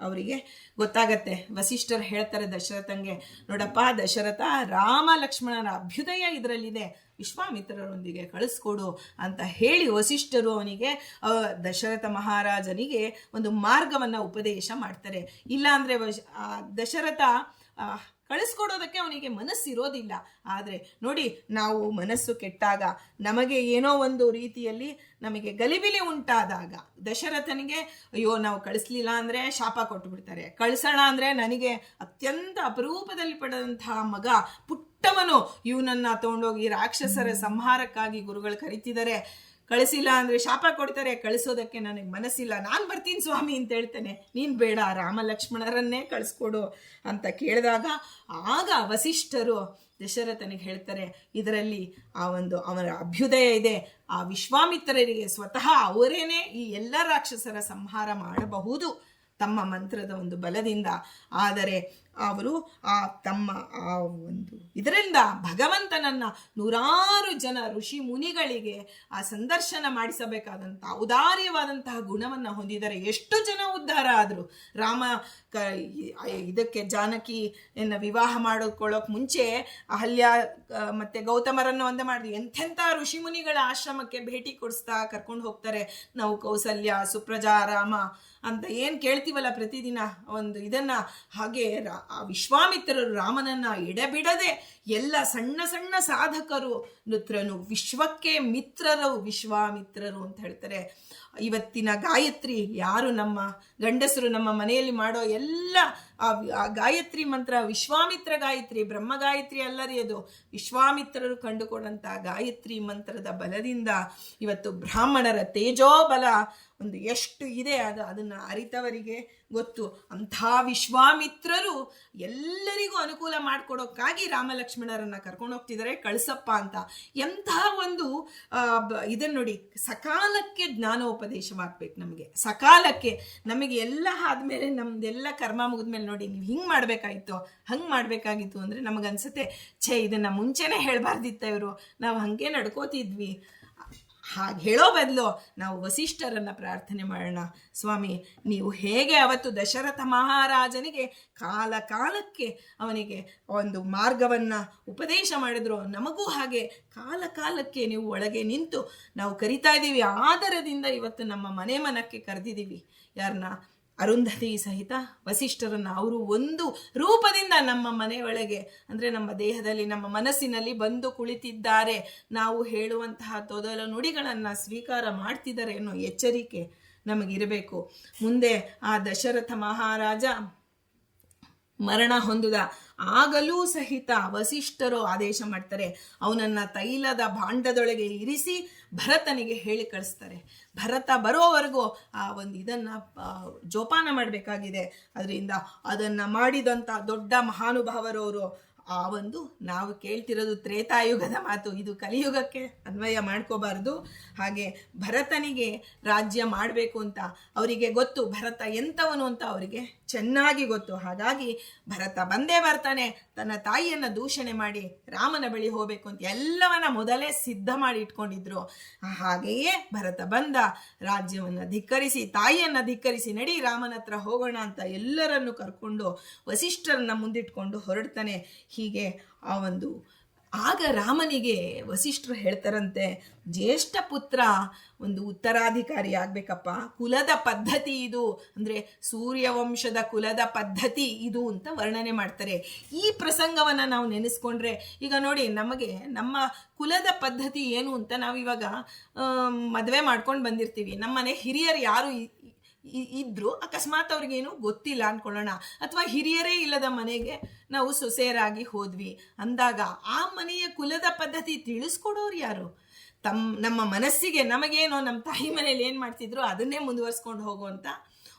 ಅವರಿಗೆ ಗೊತ್ತಾಗತ್ತೆ. ವಸಿಷ್ಠರು ಹೇಳ್ತಾರೆ ದಶರಥಂಗೆ, ನೋಡಪ್ಪ ದಶರಥ, ರಾಮ ಲಕ್ಷ್ಮಣರ ಅಭ್ಯುದಯ ಇದರಲ್ಲಿದೆ. ವಿಶ್ವಾಮಿತ್ರರೊಂದಿಗೆ ಕಳಿಸ್ಕೊಡು ಅಂತ ಹೇಳಿ ವಸಿಷ್ಠರು ಅವನಿಗೆ ದಶರಥ ಮಹಾರಾಜನಿಗೆ ಒಂದು ಮಾರ್ಗವನ್ನು ಉಪದೇಶ ಮಾಡ್ತಾರೆ. ಇಲ್ಲಾಂದರೆ ವಶ ದಶರಥ ಕಳಿಸ್ಕೊಡೋದಕ್ಕೆ ಅವನಿಗೆ ಮನಸ್ಸಿರೋದಿಲ್ಲ. ಆದರೆ ನೋಡಿ, ನಾವು ಮನಸ್ಸು ಕೆಟ್ಟಾಗ ನಮಗೆ ಏನೋ ಒಂದು ರೀತಿಯಲ್ಲಿ ನಮಗೆ ಗಲಿಬಿಲಿ ಉಂಟಾದಾಗ ದಶರಥನಿಗೆ, ಅಯ್ಯೋ, ನಾವು ಕಳಿಸ್ಲಿಲ್ಲ ಅಂದರೆ ಶಾಪ ಕೊಟ್ಟು ಬಿಡ್ತಾರೆ ಕಳಿಸೋಣ ಅಂದರೆ ನನಗೆ ಅತ್ಯಂತ ಅಪರೂಪದಲ್ಲಿ ಪಡೆದಂತಹ ಮಗ ಪುಟ್ಟವನು. ಇವನನ್ನ ತಗೊಂಡೋಗಿ ರಾಕ್ಷಸರ ಸಂಹಾರಕ್ಕಾಗಿ ಗುರುಗಳು ಕರಿತಿದ್ದಾರೆ. ಕಳಿಸಿಲ್ಲ ಅಂದರೆ ಶಾಪ ಕೊಡ್ತಾರೆ, ಕಳಿಸೋದಕ್ಕೆ ನನಗೆ ಮನಸ್ಸಿಲ್ಲ. ನಾನು ಬರ್ತೀನಿ ಸ್ವಾಮಿ ಅಂತ ಹೇಳ್ತೇನೆ. ನೀನು ಬೇಡ ರಾಮ ಲಕ್ಷ್ಮಣರನ್ನೇ ಕಳಿಸ್ಕೊಡು ಅಂತ ಕೇಳಿದಾಗ ಆಗ ವಸಿಷ್ಠರು ದಶರಥನಿಗೆ ಹೇಳ್ತಾರೆ, ಇದರಲ್ಲಿ ಆ ಒಂದು ಅವರ ಅಭ್ಯುದಯ ಇದೆ. ಆ ವಿಶ್ವಾಮಿತ್ರರಿಗೆ ಸ್ವತಃ ಅವರೇನೆ ಈ ಎಲ್ಲ ರಾಕ್ಷಸರ ಸಂಹಾರ ಮಾಡಬಹುದು ತಮ್ಮ ಮಂತ್ರದ ಒಂದು ಬಲದಿಂದ. ಆದರೆ ಅವರು ಆ ತಮ್ಮ ಆ ಒಂದು ಇದರಿಂದ ಭಗವಂತನನ್ನ ನೂರಾರು ಜನ ಋಷಿ ಮುನಿಗಳಿಗೆ ಆ ಸಂದರ್ಶನ ಮಾಡಿಸಬೇಕಾದಂತಹ ಔದಾರ್ಯವಾದಂತಹ ಗುಣವನ್ನ ಹೊಂದಿದರೆ ಎಷ್ಟು ಜನ ಉದ್ಧಾರ ಆದ್ರು ರಾಮ ಇದಕ್ಕೆ ಜಾನಕಿ ಜಾನಕಿಯನ್ನ ವಿವಾಹ ಮಾಡಿಕೊಳ್ಳೋಕೆ ಮುಂಚೆ ಅಹಲ್ಯ ಮತ್ತೆ ಗೌತಮರನ್ನು ಒಂದೇ ಮಾಡಿದ್ವಿ ಎಂಥೆಂಥ ಋಷಿ ಮುನಿಗಳ ಆಶ್ರಮಕ್ಕೆ ಭೇಟಿ ಕೊಡಿಸ್ತಾ ಕರ್ಕೊಂಡು ಹೋಗ್ತಾರೆ. ನಾವು ಕೌಸಲ್ಯ, ಸುಪ್ರಜಾ, ರಾಮ ಅಂತ ಏನು ಕೇಳ್ತೀವಲ್ಲ ಪ್ರತಿದಿನ ಒಂದು ಇದನ್ನ ಹಾಗೆ ಆ ವಿಶ್ವಾಮಿತ್ರರು ರಾಮನನ್ನ ಎಡೆಬಿಡದೆ ಎಲ್ಲ ಸಣ್ಣ ಸಣ್ಣ ಸಾಧಕರು ನೃತ್ರನು ವಿಶ್ವಕ್ಕೆ ಮಿತ್ರರು, ವಿಶ್ವಾಮಿತ್ರರು ಅಂತ ಹೇಳ್ತಾರೆ. ಇವತ್ತಿನ ಗಾಯತ್ರಿ ಯಾರು ನಮ್ಮ ಗಂಡಸರು ನಮ್ಮ ಮನೆಯಲ್ಲಿ ಮಾಡೋ ಎಲ್ಲ ಆ ಗಾಯತ್ರಿ ಮಂತ್ರ ವಿಶ್ವಾಮಿತ್ರ ಗಾಯತ್ರಿ, ಬ್ರಹ್ಮ ಗಾಯತ್ರಿ ಅಲ್ಲರಿ ಅದು. ವಿಶ್ವಾಮಿತ್ರರು ಕಂಡುಕೊಂಡಂತ ಗಾಯತ್ರಿ ಮಂತ್ರದ ಬಲದಿಂದ ಇವತ್ತು ಬ್ರಾಹ್ಮಣರ ತೇಜೋಬಲ ಒಂದು ಎಷ್ಟು ಇದೆ ಅದು, ಅದನ್ನು ಅರಿತವರಿಗೆ ಗೊತ್ತು. ಅಂಥ ವಿಶ್ವಾಮಿತ್ರರು ಎಲ್ಲರಿಗೂ ಅನುಕೂಲ ಮಾಡಿಕೊಡೋಕ್ಕಾಗಿ ರಾಮಲಕ್ಷ್ಮಣರನ್ನ ಕರ್ಕೊಂಡು ಹೋಗ್ತಿದ್ದಾರೆ ಕಳ್ಸಪ್ಪ ಅಂತ. ಎಂತಹ ಒಂದು ಇದನ್ನ ನೋಡಿ, ಸಕಾಲಕ್ಕೆ ಜ್ಞಾನೋಪದೇಶವಾಗ್ಬೇಕು ನಮಗೆ. ಸಕಾಲಕ್ಕೆ ನಮಗೆ ಎಲ್ಲ ಆದ್ಮೇಲೆ ನಮ್ದೆಲ್ಲ ಕರ್ಮ ಮುಗಿದ್ಮೇಲೆ ನೋಡಿ, ನೀವು ಹಿಂಗೆ ಮಾಡಬೇಕಾಗಿತ್ತು, ಹಂಗೆ ಮಾಡಬೇಕಾಗಿತ್ತು ಅಂದರೆ ನಮಗನ್ಸುತ್ತೆ, ಛೇ, ಇದನ್ನ ಮುಂಚೆನೇ ಹೇಳ್ಬಾರ್ದಿತ್ತ ಇವರು. ನಾವು ಹಂಗೆ ನಡ್ಕೋತಿದ್ವಿ. ಹಾಗೆ ಹೇಳೋ ಬದಲು ನಾವು ವಸಿಷ್ಠರನ್ನು ಪ್ರಾರ್ಥನೆ ಮಾಡೋಣ. ಸ್ವಾಮಿ, ನೀವು ಹೇಗೆ ಅವತ್ತು ದಶರಥ ಮಹಾರಾಜನಿಗೆ ಕಾಲ ಕಾಲಕ್ಕೆ ಅವನಿಗೆ ಒಂದು ಮಾರ್ಗವನ್ನು ಉಪದೇಶ ಮಾಡಿದ್ರು ನಮಗೂ ಹಾಗೆ ಕಾಲ ಕಾಲಕ್ಕೆ ನೀವು ಒಳಗೆ ನಿಂತು ನಾವು ಕರಿತಾ ಇದ್ದೀವಿ. ಆದರದಿಂದ ಇವತ್ತು ನಮ್ಮ ಮನೆ ಮನಕ್ಕೆ ಕರೆದಿದ್ದೀವಿ. ಯಾರನ್ನ ಅರುಂಧತಿ ಸಹಿತ ವಸಿಷ್ಠರನ್ನ ಅವರು ಒಂದು ರೂಪದಿಂದ ನಮ್ಮ ಮನೆಯೊಳಗೆ ಅಂದರೆ ನಮ್ಮ ದೇಹದಲ್ಲಿ, ನಮ್ಮ ಮನಸ್ಸಿನಲ್ಲಿ ಬಂದು ಕುಳಿತಿದ್ದಾರೆ. ನಾವು ಹೇಳುವಂತಹ ತೊದಲ ನುಡಿಗಳನ್ನು ಸ್ವೀಕಾರ ಮಾಡ್ತಿದ್ದಾರೆ ಅನ್ನೋ ಎಚ್ಚರಿಕೆ ನಮಗಿರಬೇಕು. ಮುಂದೆ ಆ ದಶರಥ ಮಹಾರಾಜ ಮರಣ ಹೊಂದಿದ. ಆಗಲೂ ಸಹಿತ ವಸಿಷ್ಠರು ಆದೇಶ ಮಾಡ್ತಾರೆ. ಅವನನ್ನ ತೈಲದ ಭಾಂಡದೊಳಗೆ ಇರಿಸಿ ಭರತನಿಗೆ ಹೇಳಿ ಕಳಿಸ್ತಾರೆ. ಭರತ ಬರೋವರೆಗೂ ಆ ಒಂದು ಇದನ್ನ ಜೋಪಾನ ಮಾಡಬೇಕಾಗಿದೆ. ಅದರಿಂದ ಅದನ್ನ ಮಾಡಿದಂಥ ದೊಡ್ಡ ಮಹಾನುಭಾವರವರು ಆ ಒಂದು ನಾವು ಕೇಳ್ತಿರೋದು ತ್ರೇತಾಯುಗದ ಮಾತು. ಇದು ಕಲಿಯುಗಕ್ಕೆ ಅನ್ವಯ ಮಾಡ್ಕೋಬಾರ್ದು. ಹಾಗೆ ಭರತನಿಗೆ ರಾಜ್ಯ ಮಾಡಬೇಕು ಅಂತ ಅವರಿಗೆ ಗೊತ್ತು. ಭರತ ಎಂಥವನು ಅಂತ ಅವರಿಗೆ ಚೆನ್ನಾಗಿ ಗೊತ್ತು. ಹಾಗಾಗಿ ಭರತ ಬಂದೇ ಬರ್ತಾನೆ. ತನ್ನ ತಾಯಿಯನ್ನು ದೂಷಣೆ ಮಾಡಿ ರಾಮನ ಬಳಿ ಹೋಗಬೇಕು ಅಂತ ಎಲ್ಲವನ್ನ ಮೊದಲೇ ಸಿದ್ಧ ಮಾಡಿ ಇಟ್ಕೊಂಡಿದ್ರು. ಹಾಗೆಯೇ ಭರತ ಬಂದ. ರಾಜ್ಯವನ್ನು ಧಿಕ್ಕರಿಸಿ, ತಾಯಿಯನ್ನು ಧಿಕ್ಕರಿಸಿ ನಡಿ ರಾಮನ ಹತ್ರ ಹೋಗೋಣ ಅಂತ ಎಲ್ಲರನ್ನು ಕರ್ಕೊಂಡು ವಸಿಷ್ಠರನ್ನ ಮುಂದಿಟ್ಕೊಂಡು ಹೊರಡ್ತಾನೆ. ಹೀಗೆ ಆ ಒಂದು ಆಗ ರಾಮನಿಗೆ ವಸಿಷ್ಠರು ಹೇಳ್ತಾರಂತೆ, ಜ್ಯೇಷ್ಠ ಪುತ್ರ ಒಂದು ಉತ್ತರಾಧಿಕಾರಿ ಆಗ್ಬೇಕಪ್ಪ. ಕುಲದ ಪದ್ಧತಿ ಇದು. ಅಂದ್ರೆ ಸೂರ್ಯವಂಶದ ಕುಲದ ಪದ್ಧತಿ ಇದು ಅಂತ ವರ್ಣನೆ ಮಾಡ್ತಾರೆ. ಈ ಪ್ರಸಂಗವನ್ನು ನಾವು ನೆನೆಸ್ಕೊಂಡ್ರೆ, ಈಗ ನೋಡಿ ನಮಗೆ ನಮ್ಮ ಕುಲದ ಪದ್ಧತಿ ಏನು ಅಂತ ನಾವು ಇವಾಗ ಮದುವೆ ಮಾಡ್ಕೊಂಡು ಬಂದಿರ್ತೀವಿ. ನಮ್ಮನೆ ಹಿರಿಯರು ಯಾರು ಇದ್ರು, ಅಕಸ್ಮಾತ್ ಅವ್ರಿಗೇನು ಗೊತ್ತಿಲ್ಲ ಅನ್ಕೊಳ್ಳೋಣ. ಅಥವಾ ಹಿರಿಯರೇ ಇಲ್ಲದ ಮನೆಗೆ ನಾವು ಸೊಸೆಯರಾಗಿ ಹೋದ್ವಿ. ಅಂದಾಗ ಆ ಮನೆಯ ಕುಲದ ಪದ್ಧತಿ ತಿಳಿಸ್ಕೊಡೋರು ಯಾರು? ತಮ್ಮ ನಮ್ಮ ಮನಸ್ಸಿಗೆ ನಮಗೇನೋ ನಮ್ಮ ತಾಯಿ ಮನೇಲಿ ಏನು ಮಾಡ್ತಿದ್ರು ಅದನ್ನೇ ಮುಂದುವರ್ಸ್ಕೊಂಡು ಹೋಗುವಂಥ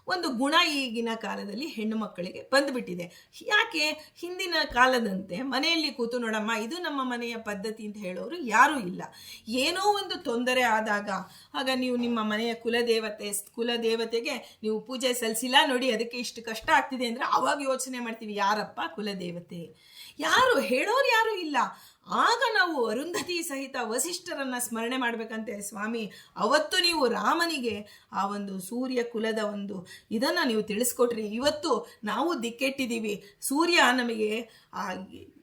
ಒಂದು ಗುಣ ಈಗಿನ ಕಾಲದಲ್ಲಿ ಹೆಣ್ಣು ಮಕ್ಕಳಿಗೆ ಬಂದ್ಬಿಟ್ಟಿದೆ. ಯಾಕೆ? ಹಿಂದಿನ ಕಾಲದಂತೆ ಮನೆಯಲ್ಲಿ ಕೂತು, ನೋಡಮ್ಮ, ಇದು ನಮ್ಮ ಮನೆಯ ಪದ್ಧತಿ ಅಂತ ಹೇಳೋರು ಯಾರೂ ಇಲ್ಲ. ಏನೋ ಒಂದು ತೊಂದರೆ ಆದಾಗ, ಆಗ ನೀವು ನಿಮ್ಮ ಮನೆಯ ಕುಲದೇವತೆ, ಕುಲದೇವತೆಗೆ ನೀವು ಪೂಜೆ ಸಲ್ಲಿಸಿಲ್ಲ ನೋಡಿ, ಅದಕ್ಕೆ ಇಷ್ಟು ಕಷ್ಟ ಆಗ್ತಿದೆ ಅಂದರೆ ಅವಾಗ ಯೋಚನೆ ಮಾಡ್ತೀವಿ, ಯಾರಪ್ಪ ಕುಲದೇವತೆ? ಯಾರು? ಹೇಳೋರು ಯಾರು ಇಲ್ಲ. ಆಗ ನಾವು ಅರುಂಧತಿ ಸಹಿತ ವಸಿಷ್ಠರನ್ನ ಸ್ಮರಣೆ ಮಾಡ್ಬೇಕಂತೆ ಸ್ವಾಮಿ. ಅವತ್ತು ನೀವು ರಾಮನಿಗೆ ಆ ಒಂದು ಸೂರ್ಯ ಕುಲದ ಒಂದು ಇದನ್ನ ನೀವು ತಿಳಿಸ್ಕೊಟ್ರಿ. ಇವತ್ತು ನಾವು ದಿಕ್ಕೆಟ್ಟಿದ್ದೀವಿ. ಸೂರ್ಯ ನಮಗೆ ಆ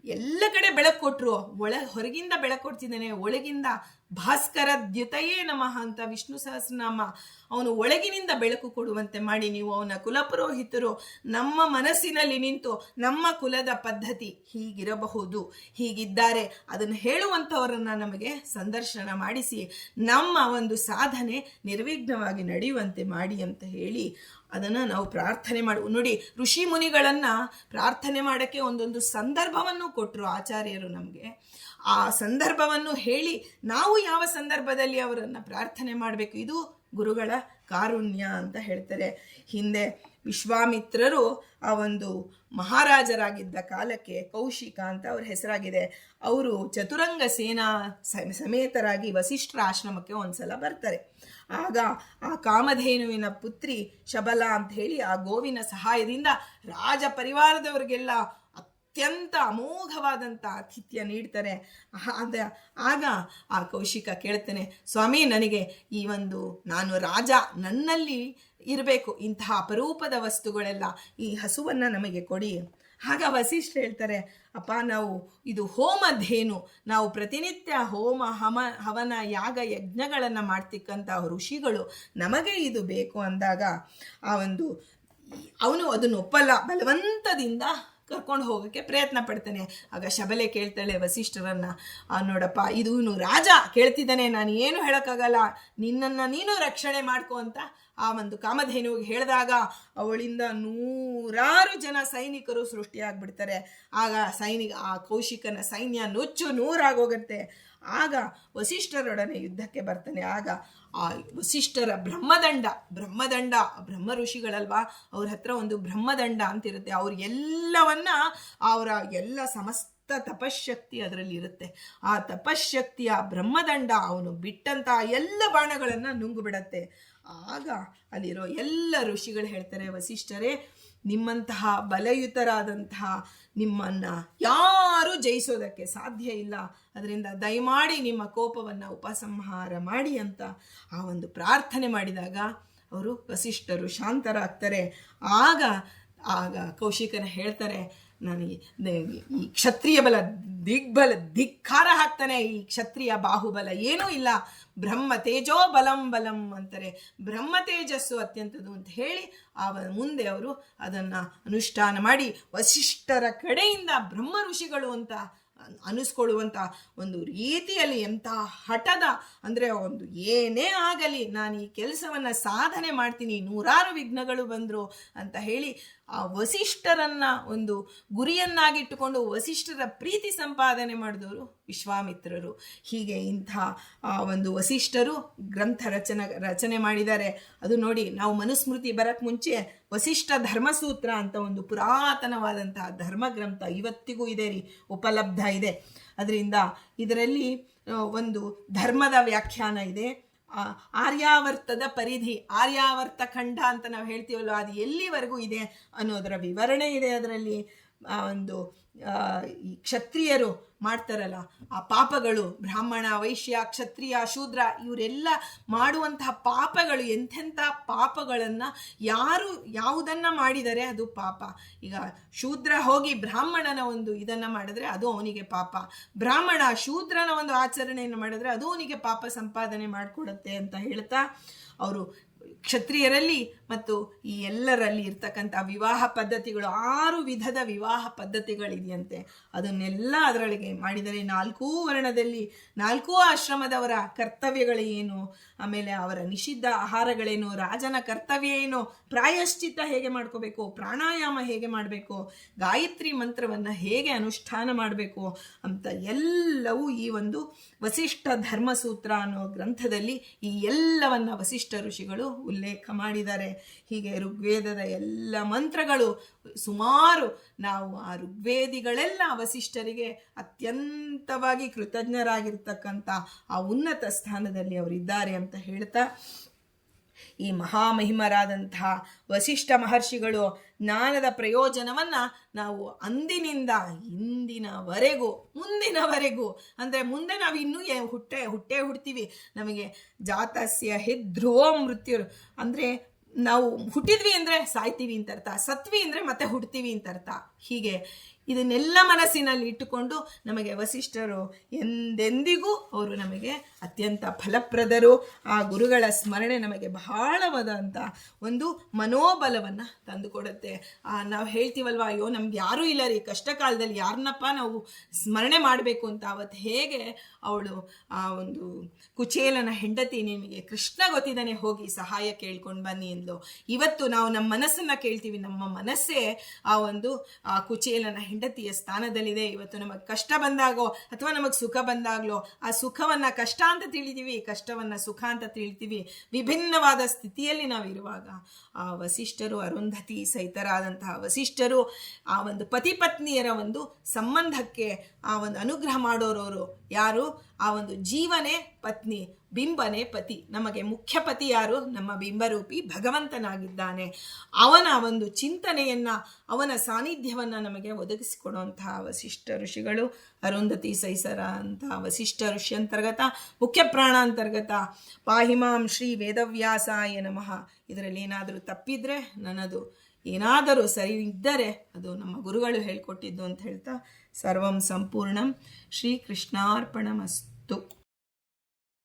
ಎಲ್ಲ ಕಡೆ ಬೆಳಕು ಕೊಟ್ಟರು ಒಳ ಹೊರಗಿಂದ ಬೆಳಕು ಕೊಡ್ತಿದ್ದಾನೆ. ಒಳಗಿಂದ ಭಾಸ್ಕರ ದ್ಯುತಯೇ ನಮಃ ಅಂತ ವಿಷ್ಣು ಸಹಸ್ರನಾಮ ಅವನು ಒಳಗಿನಿಂದ ಬೆಳಕು ಕೊಡುವಂತೆ ಮಾಡಿ ನೀವು ಅವನ ಕುಲಪುರೋಹಿತರು, ನಮ್ಮ ಮನಸ್ಸಿನಲ್ಲಿ ನಿಂತು ನಮ್ಮ ಕುಲದ ಪದ್ಧತಿ ಹೀಗಿರಬಹುದು, ಹೀಗಿದ್ದಾರೆ. ಅದನ್ನು ಹೇಳುವಂಥವರನ್ನು ನಮಗೆ ಸಂದರ್ಶನ ಮಾಡಿಸಿ, ನಮ್ಮ ಒಂದು ಸಾಧನೆ ನಿರ್ವಿಘ್ನವಾಗಿ ನಡೆಯುವಂತೆ ಮಾಡಿ ಅಂತ ಹೇಳಿ ಅದನ್ನು ನಾವು ಪ್ರಾರ್ಥನೆ ಮಾಡು, ನೋಡಿ ಋಷಿ ಮುನಿಗಳನ್ನು ಪ್ರಾರ್ಥನೆ ಮಾಡೋಕ್ಕೆ ಒಂದೊಂದು ಸಂದರ್ಭವನ್ನು ಕೊಟ್ಟರು ಆಚಾರ್ಯರು ನಮಗೆ. ಆ ಸಂದರ್ಭವನ್ನು ಹೇಳಿ ನಾವು ಯಾವ ಸಂದರ್ಭದಲ್ಲಿ ಅವರನ್ನು ಪ್ರಾರ್ಥನೆ ಮಾಡಬೇಕು? ಇದು ಗುರುಗಳ ಕಾರುಣ್ಯ ಅಂತ ಹೇಳ್ತಾರೆ. ಹಿಂದೆ ವಿಶ್ವಾಮಿತ್ರರು ಆ ಒಂದು ಮಹಾರಾಜರಾಗಿದ್ದ ಕಾಲಕ್ಕೆ ಕೌಶಿಕ ಅಂತ ಅವ್ರ ಹೆಸರಾಗಿದೆ. ಅವರು ಚತುರಂಗ ಸೇನಾ ಸಮೇತರಾಗಿ ವಸಿಷ್ಠರ ಆಶ್ರಮಕ್ಕೆ ಒಂದ್ಸಲ ಬರ್ತಾರೆ. ಆಗ ಆ ಕಾಮಧೇನುವಿನ ಪುತ್ರಿ ಶಬಲ ಅಂತ ಹೇಳಿ ಆ ಗೋವಿನ ಸಹಾಯದಿಂದ ರಾಜ ಪರಿವಾರದವರಿಗೆಲ್ಲ ಅತ್ಯಂತ ಅಮೋಘವಾದಂಥ ಆತಿಥ್ಯ ನೀಡ್ತಾರೆ. ಅದ ಆಗ ಆ ಕೌಶಿಕ ಕೇಳ್ತೇನೆ, ಸ್ವಾಮಿ, ನನಗೆ ಈ ಒಂದು ನಾನು ರಾಜ, ನನ್ನಲ್ಲಿ ಇರಬೇಕು ಇಂತಹ ಅಪರೂಪದ ವಸ್ತುಗಳೆಲ್ಲ, ಈ ಹಸುವನ್ನು ನಮಗೆ ಕೊಡಿ. ಆಗ ವಸಿಷ್ಠ ಹೇಳ್ತಾರೆ, ಅಪ್ಪ, ನಾವು ಇದು ಹೋಮಧೇನು. ನಾವು ಪ್ರತಿನಿತ್ಯ ಹೋಮ, ಹಮ, ಹವನ, ಯಾಗ ಯಜ್ಞಗಳನ್ನು ಮಾಡ್ತಿಕ್ಕಂಥ ಋಷಿಗಳು ನಮಗೆ ಇದು ಬೇಕು ಅಂದಾಗ ಆ ಒಂದು ಅವನು ಅದನ್ನು ಒಪ್ಪಲ್ಲ. ಬಲವಂತದಿಂದ ಕರ್ಕೊಂಡು ಹೋಗೋಕ್ಕೆ ಪ್ರಯತ್ನ ಪಡ್ತಾನೆ. ಆಗ ಶಬಲೆ ಕೇಳ್ತಾಳೆ ವಸಿಷ್ಠರನ್ನ ನೋಡಪ್ಪ, ಇದು ಇವನು ರಾಜ ಕೇಳ್ತಿದ್ದಾನೆ. ನಾನು ಏನು ಹೇಳೋಕ್ಕಾಗಲ್ಲ. ನಿನ್ನನ್ನು ನೀನು ರಕ್ಷಣೆ ಮಾಡ್ಕೊ ಅಂತ ಆ ಒಂದು ಕಾಮಧೇನುವಿಗೆ ಹೇಳಿದಾಗ ಅವಳಿಂದ ನೂರಾರು ಜನ ಸೈನಿಕರು ಸೃಷ್ಟಿಯಾಗ್ಬಿಡ್ತಾರೆ. ಆಗ ಸೈನಿಕ, ಆ ಕೌಶಿಕನ ಸೈನ್ಯ ನುಚ್ಚು ನೂರಾಗೋಗುತ್ತೆ. ಆಗ ವಸಿಷ್ಠರೊಡನೆ ಯುದ್ಧಕ್ಕೆ ಬರ್ತಾನೆ. ಆಗ ಆ ವಸಿಷ್ಠರ ಬ್ರಹ್ಮದಂಡ ಬ್ರಹ್ಮದಂಡ, ಬ್ರಹ್ಮ ಋಷಿಗಳಲ್ವಾ, ಅವ್ರ ಹತ್ರ ಒಂದು ಬ್ರಹ್ಮದಂಡ ಅಂತಿರುತ್ತೆ. ಅವ್ರ ಎಲ್ಲವನ್ನ ಅವರ ಎಲ್ಲ ಸಮಸ್ತ ತಪಶಕ್ತಿ ಅದರಲ್ಲಿ ಇರುತ್ತೆ ಆ ತಪಶಕ್ತಿಯ ಬ್ರಹ್ಮದಂಡ ಅವನು ಬಿಟ್ಟಂತ ಎಲ್ಲ ಬಾಣಗಳನ್ನು ನುಂಗು ಬಿಡತ್ತೆ ಆಗ ಅಲ್ಲಿರೋ ಎಲ್ಲ ಋಷಿಗಳು ಹೇಳ್ತಾರೆ, ವಸಿಷ್ಠರೇ, ನಿಮ್ಮಂತಹ ಬಲಯುತರಾದಂತಹ ನಿಮ್ಮನ್ನ ಯಾರು ಜಯಿಸೋದಕ್ಕೆ ಸಾಧ್ಯ ಇಲ್ಲ. ಅದರಿಂದ ದಯಮಾಡಿ ನಿಮ್ಮ ಕೋಪವನ್ನು ಉಪಸಂಹಾರ ಮಾಡಿ ಅಂತ ಆ ಒಂದು ಪ್ರಾರ್ಥನೆ ಮಾಡಿದಾಗ ಅವರು ವಸಿಷ್ಠರು ಶಾಂತರಾಗ್ತಾರೆ. ಆಗ ಆಗ ಕೌಶಿಕನ ಹೇಳ್ತಾರೆ, ನನಗೆ ಈ ಕ್ಷತ್ರಿಯ ಬಲ ದಿಗ್ಬಲ ಧಿಕ್ಕಾರ ಹಾಕ್ತಾನೆ, ಈ ಕ್ಷತ್ರಿಯ ಬಾಹುಬಲ ಏನೂ ಇಲ್ಲ. ಬ್ರಹ್ಮ ತೇಜೋ ಬಲಂ ಬಲಂ ಅಂತಾರೆ. ಬ್ರಹ್ಮ ತೇಜಸ್ಸು ಅತ್ಯಂತದು ಅಂತ ಹೇಳಿ ಆ ಮುಂದೆ ಅವರು ಅದನ್ನು ಅನುಷ್ಠಾನ ಮಾಡಿ ವಸಿಷ್ಠರ ಕಡೆಯಿಂದ ಬ್ರಹ್ಮ ಋಷಿಗಳು ಅಂತ ಅನಿಸ್ಕೊಳ್ಳುವಂಥ ಒಂದು ರೀತಿಯಲ್ಲಿ ಎಂಥ ಹಠದ ಅಂದರೆ ಒಂದು ಏನೇ ಆಗಲಿ ನಾನು ಈ ಕೆಲಸವನ್ನು ಸಾಧನೆ ಮಾಡ್ತೀನಿ, ನೂರಾರು ವಿಘ್ನಗಳು ಬಂದರು ಅಂತ ಹೇಳಿ ಆ ವಸಿಷ್ಠರನ್ನ ಒಂದು ಗುರಿಯನ್ನಾಗಿಟ್ಟುಕೊಂಡು ವಸಿಷ್ಠರ ಪ್ರೀತಿ ಸಂಪಾದನೆ ಮಾಡಿದವರು ವಿಶ್ವಾಮಿತ್ರರು. ಹೀಗೆ ಇಂಥ ಒಂದು ವಸಿಷ್ಠರು ಗ್ರಂಥ ರಚನೆ ರಚನೆ ಮಾಡಿದ್ದಾರೆ. ಅದು ನೋಡಿ, ನಾವು ಮನುಸ್ಮೃತಿ ಬರಕ್ಕೆ ಮುಂಚೆ ವಸಿಷ್ಠ ಧರ್ಮಸೂತ್ರ ಅಂತ ಒಂದು ಪುರಾತನವಾದಂತಹ ಧರ್ಮ ಗ್ರಂಥ ಇವತ್ತಿಗೂ ಇದೆ ರೀ, ಉಪಲಬ್ಧ ಇದೆ. ಅದರಿಂದ ಇದರಲ್ಲಿ ಒಂದು ಧರ್ಮದ ವ್ಯಾಖ್ಯಾನ ಇದೆ. ಆರ್ಯಾವರ್ತದ ಪರಿಧಿ ಆರ್ಯಾವರ್ತ ಖಂಡ ಅಂತ ನಾವು ಹೇಳ್ತೀವಲ್ಲ ಅದು ಎಲ್ಲಿವರೆಗೂ ಇದೆ ಅನ್ನೋದರ ವಿವರಣೆ ಇದೆ ಅದರಲ್ಲಿ. ಒಂದು ಈ ಕ್ಷತ್ರಿಯರು ಮಾಡ್ತಾರಲ್ಲ, ಆ ಪಾಪಗಳು, ಬ್ರಾಹ್ಮಣ, ವೈಶ್ಯ, ಕ್ಷತ್ರಿಯ, ಶೂದ್ರ, ಇವರೆಲ್ಲ ಮಾಡುವಂತಹ ಪಾಪಗಳು, ಎಂಥೆಂಥ ಪಾಪಗಳನ್ನು ಯಾರು ಯಾವುದನ್ನು ಮಾಡಿದರೆ ಅದು ಪಾಪ. ಈಗ ಶೂದ್ರ ಹೋಗಿ ಬ್ರಾಹ್ಮಣನ ಒಂದು ಇದನ್ನು ಮಾಡಿದ್ರೆ ಅದು ಅವನಿಗೆ ಪಾಪ. ಬ್ರಾಹ್ಮಣ ಶೂದ್ರನ ಒಂದು ಆಚರಣೆಯನ್ನು ಮಾಡಿದ್ರೆ ಅದು ಅವನಿಗೆ ಪಾಪ ಸಂಪಾದನೆ ಮಾಡಿಕೊಡುತ್ತೆ ಅಂತ ಹೇಳ್ತಾ, ಅವರು ಕ್ಷತ್ರಿಯರಲ್ಲಿ ಮತ್ತು ಈ ಎಲ್ಲರಲ್ಲಿ ಇರ್ತಕ್ಕಂಥ ವಿವಾಹ ಪದ್ಧತಿಗಳು ಆರು ವಿಧದ ವಿವಾಹ ಪದ್ಧತಿಗಳಿದೆಯಂತೆ. ಅದನ್ನೆಲ್ಲ ಅದರೊಳಗೆ ಮಾಡಿದರೆ ನಾಲ್ಕೂ ವರ್ಣದಲ್ಲಿ, ನಾಲ್ಕೂ ಆಶ್ರಮದವರ ಕರ್ತವ್ಯಗಳು ಏನು? ಆಮೇಲೆ ಅವರ ನಿಷಿದ್ಧ ಆಹಾರಗಳೇನು? ರಾಜನ ಕರ್ತವ್ಯ ಏನು? ಪ್ರಾಯಶ್ಚಿತ್ತ ಹೇಗೆ ಮಾಡ್ಕೋಬೇಕು? ಪ್ರಾಣಾಯಾಮ ಹೇಗೆ ಮಾಡಬೇಕು? ಗಾಯತ್ರಿ ಮಂತ್ರವನ್ನು ಹೇಗೆ ಅನುಷ್ಠಾನ ಮಾಡಬೇಕು? ಅಂತ ಎಲ್ಲವೂ ಈ ಒಂದು ವಸಿಷ್ಠ ಧರ್ಮಸೂತ್ರ ಅನ್ನೋ ಗ್ರಂಥದಲ್ಲಿ ಈ ಎಲ್ಲವನ್ನ ವಸಿಷ್ಠ ಋಷಿಗಳು ಉಲ್ಲೇಖ ಮಾಡಿದ್ದಾರೆ. ಹೀಗೆ ಋಗ್ವೇದದ ಎಲ್ಲ ಮಂತ್ರಗಳು ಸುಮಾರು ನಾವು ಆ ಋಗ್ವೇದಿಗಳೆಲ್ಲ ವಸಿಷ್ಠರಿಗೆ ಅತ್ಯಂತವಾಗಿ ಕೃತಜ್ಞರಾಗಿರ್ತಕ್ಕಂಥ ಆ ಉನ್ನತ ಸ್ಥಾನದಲ್ಲಿ ಅವರಿದ್ದಾರೆ ಅಂತ ಹೇಳ್ತಾ ಈ ಮಹಾಮಹಿಮರಾದಂತಹ ವಸಿಷ್ಠ ಮಹರ್ಷಿಗಳು ಜ್ಞಾನದ ಪ್ರಯೋಜನವನ್ನು ನಾವು ಅಂದಿನಿಂದ ಇಂದಿನವರೆಗೂ, ಮುಂದಿನವರೆಗೂ, ಅಂದರೆ ಮುಂದೆ ನಾವು ಇನ್ನೂ ಹುಟ್ಟೆ, ಹುಟ್ಟೇ ಹುಡ್ತೀವಿ. ನಮಗೆ ಜಾತಸ್ಯ ಧ್ರುವ ಮೃತ್ಯು ಅಂದರೆ ನಾವು ಹುಟ್ಟಿದ್ವಿ ಅಂದರೆ ಸಾಯ್ತೀವಿ ಅಂತ ಅರ್ಥ, ಸತ್ವಿ ಅಂದರೆ ಮತ್ತೆ ಹುಡ್ತೀವಿ ಅಂತ ಅರ್ಥ. ಹೀಗೆ ಇದನ್ನೆಲ್ಲ ಮನಸ್ಸಿನಲ್ಲಿ ಇಟ್ಟುಕೊಂಡು ನಮಗೆ ವಸಿಷ್ಠರು ಎಂದೆಂದಿಗೂ ಅವರು ನಮಗೆ ಅತ್ಯಂತ ಫಲಪ್ರದರು. ಆ ಗುರುಗಳ ಸ್ಮರಣೆ ನಮಗೆ ಬಹಳವಾದಂಥ ಒಂದು ಮನೋಬಲವನ್ನು ತಂದುಕೊಡುತ್ತೆ. ನಾವು ಹೇಳ್ತೀವಲ್ವ, ಅಯ್ಯೋ, ನಮ್ಗೆ ಯಾರೂ ಇಲ್ಲ ರೀ ಕಷ್ಟ ಕಾಲದಲ್ಲಿ ಯಾರನ್ನಪ್ಪ ನಾವು ಸ್ಮರಣೆ ಮಾಡಬೇಕು ಅಂತ. ಅವತ್ತು ಹೇಗೆ ಅವಳು ಆ ಒಂದು ಕುಚೇಲನ ಹೆಂಡತಿ ನಿಮಗೆ ಕೃಷ್ಣ ಗೊತ್ತಿದ್ದಾನೆ ಹೋಗಿ ಸಹಾಯ ಕೇಳ್ಕೊಂಡು ಬನ್ನಿ ಎಂದು ಇವತ್ತು ನಾವು ನಮ್ಮ ಮನಸ್ಸನ್ನು ಕೇಳ್ತೀವಿ, ನಮ್ಮ ಮನಸ್ಸೇ ಆ ಒಂದು, ಆ ಕುಚೇಲನ ಹೆಂಡತಿಯ ಸ್ಥಾನದಲ್ಲಿದೆ. ಇವತ್ತು ನಮಗೆ ಕಷ್ಟ ಬಂದಾಗೋ ಅಥವಾ ನಮಗೆ ಸುಖ ಬಂದಾಗಲೋ ಆ ಸುಖವನ್ನು ಕಷ್ಟ ಅಂತ ತಿಳಿತೀವಿ ಕಷ್ಟವನ್ನು ಸುಖ ಅಂತ ತಿಳಿತೀವಿ ವಿಭಿನ್ನವಾದ ಸ್ಥಿತಿಯಲ್ಲಿ ನಾವು ಇರುವಾಗ ಆ ವಸಿಷ್ಠರು ಅರುಂಧತಿ ಸಹಿತರಾದಂತಹ ವಸಿಷ್ಠರು, ಆ ಒಂದು ಪತಿ ಪತ್ನಿಯರ ಒಂದು ಸಂಬಂಧಕ್ಕೆ ಆ ಒಂದು ಅನುಗ್ರಹ ಮಾಡೋರವರು ಯಾರು? ಆ ಒಂದು ಜೀವನೇ ಪತ್ನಿ, ಬಿಂಬನೇ ಪತಿ. ನಮಗೆ ಮುಖ್ಯ ಪತಿ ಯಾರು? ನಮ್ಮ ಬಿಂಬರೂಪಿ ಭಗವಂತನಾಗಿದ್ದಾನೆ. ಅವನ ಒಂದು ಚಿಂತನೆಯನ್ನ, ಅವನ ಸಾನ್ನಿಧ್ಯವನ್ನು ನಮಗೆ ಒದಗಿಸಿಕೊಡುವಂತಹ ವಸಿಷ್ಠ ಋಷಿಗಳು ಅರುಂಧತಿ ಸೈಸರ ಅಂತ ವಸಿಷ್ಠ ಋಷಿ ಅಂತರ್ಗತ ಮುಖ್ಯ ಪ್ರಾಣ ಅಂತರ್ಗತ ಪಾಹಿಮಾಂ ಶ್ರೀ ವೇದವ್ಯಾಸಾಯ ನಮಃ. ಇದರಲ್ಲಿ ಏನಾದರೂ ತಪ್ಪಿದ್ರೆ ನನ್ನದು ಏನಾದರೂ ಸರಿ ಇದ್ದರೆ ಅದು ನಮ್ಮ ಗುರುಗಳು ಹೇಳ್ಕೊಟ್ಟಿದ್ದು ಅಂತ ಹೇಳ್ತಾ ಸರ್ವಂ ಸಂಪೂರ್ಣಂ ಶ್ರೀ tôt.